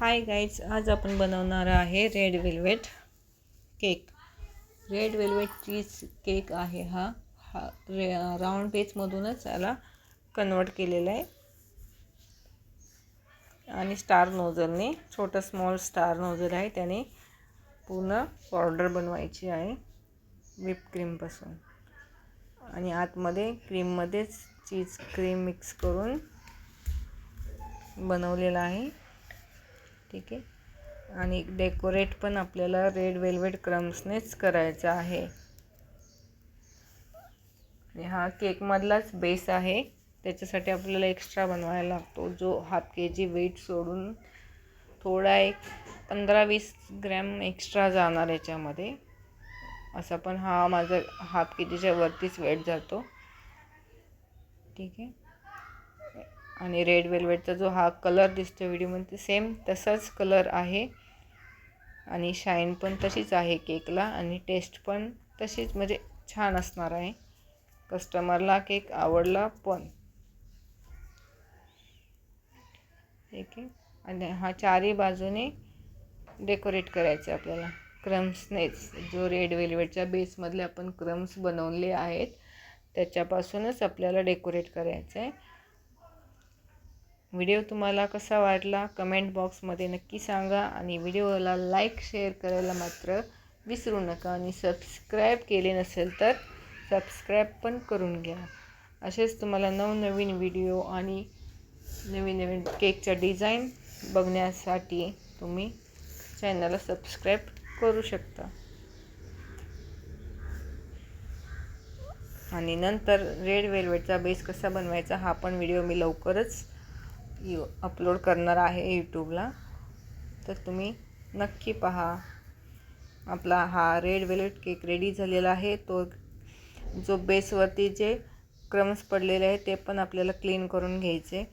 Hi guys आज आपण बनवणार आहे red velvet cake red velvet cheese cake आहे हा. हा रे राऊंड पेजमधूनच याला कन्वर्ट केलेला आहे. आणि स्टार नोझलने छोटं स्मॉल स्टार नोझल आहे. त्याने पूर्ण पावडर बनवायची आहे व्हिप क्रीमपासून आणि आतमध्ये क्रीममध्येच चीज क्रीम मिक्स करून बनवलेला आहे. ठीक आहे. आणि डेकोरेट पण आपल्याला रेड वेल्वेट क्रम्सनेच करायचा आहे. आणि हा केकमधलाच बेस आहे. त्याच्यासाठी आपल्याला एक्स्ट्रा बनवायला लागतो. जो हाफ के जी वेट सोडून थोडा एक पंधरा वीस ग्रॅम एक्स्ट्रा जाणार याच्यामध्ये. असा पण हा माझा हाफ के जीच्या वरतीच वेट जातो. ठीक आहे. आणि रेड वेल्वेटचा जो हा कलर दिसतो व्हिडिओमध्ये सेम तसाच कलर आहे. आणि शाईन पण तशीच आहे केकला आणि टेस्ट पण तशीच म्हणजे छान असणार आहे. कस्टमरला केक आवडला पण. ठीक आहे. आणि हा चारही बाजूने डेकोरेट करायचं आपल्याला. क्रम्सनेच जो रेड वेल्वेटच्या बेसमधले आपण क्रम्स बनवले आहेत त्याच्यापासूनच आपल्याला डेकोरेट करायचं आहे व्हिडिओ तुम्हाला कसा वाटला कमेंट बॉक्समध्ये नक्की सांगा आणि व्हिडिओला लाईक शेअर करायला मात्र विसरू नका आणि सबस्क्राईब केले नसेल तर सबस्क्राईब पण करून घ्या. असेच तुम्हाला नवनवीन व्हिडिओ आणि नवीन नवीन केकच्या डिझाईन बघण्यासाठी तुम्ही चॅनलला सबस्क्राईब करू शकता. आणि नंतर रेड वेल्वेटचा बेस कसा बनवायचा हा पण व्हिडिओ मी लवकरच यू अपलोड करणार आहे यूट्यूबला. तर तुम्ही नक्की पहा. आपला हा रेड वेलेट केक रेडी झालेला आहे. तो जो बेसवरती जे क्रम्स पडलेले आहे ते पण आपल्याला क्लीन करून घ्यायचे.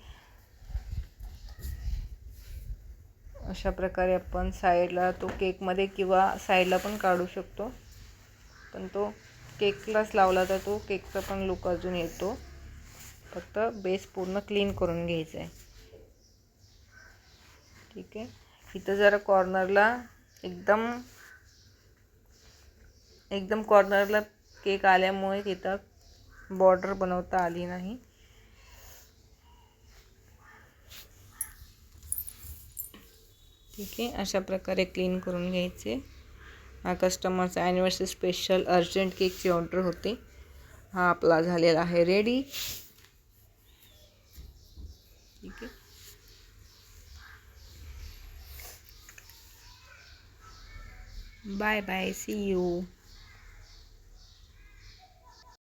अशा प्रकारे आपण साईडला तो केकमध्ये किंवा साईडला पण काढू शकतो. पण तो केकलाच लावला तर तो केकचा पण लुक अजून येतो. फक्त बेस पूर्ण क्लीन करून घ्यायचा आहे ठीक आहे. इथं जरा कॉर्नरला एकदम एकदम कॉर्नरला केक आल्यामुळे तिथं बॉर्डर बनवता आली नाही. ठीक आहे. अशा प्रकारे क्लीन करून घ्यायचे. हा कस्टमरचा ॲनिव्हर्सरी स्पेशल अर्जंट केकची ऑर्डर होते. हा आपला झालेला आहे रेडी ठीक आहे. Bye bye. See you.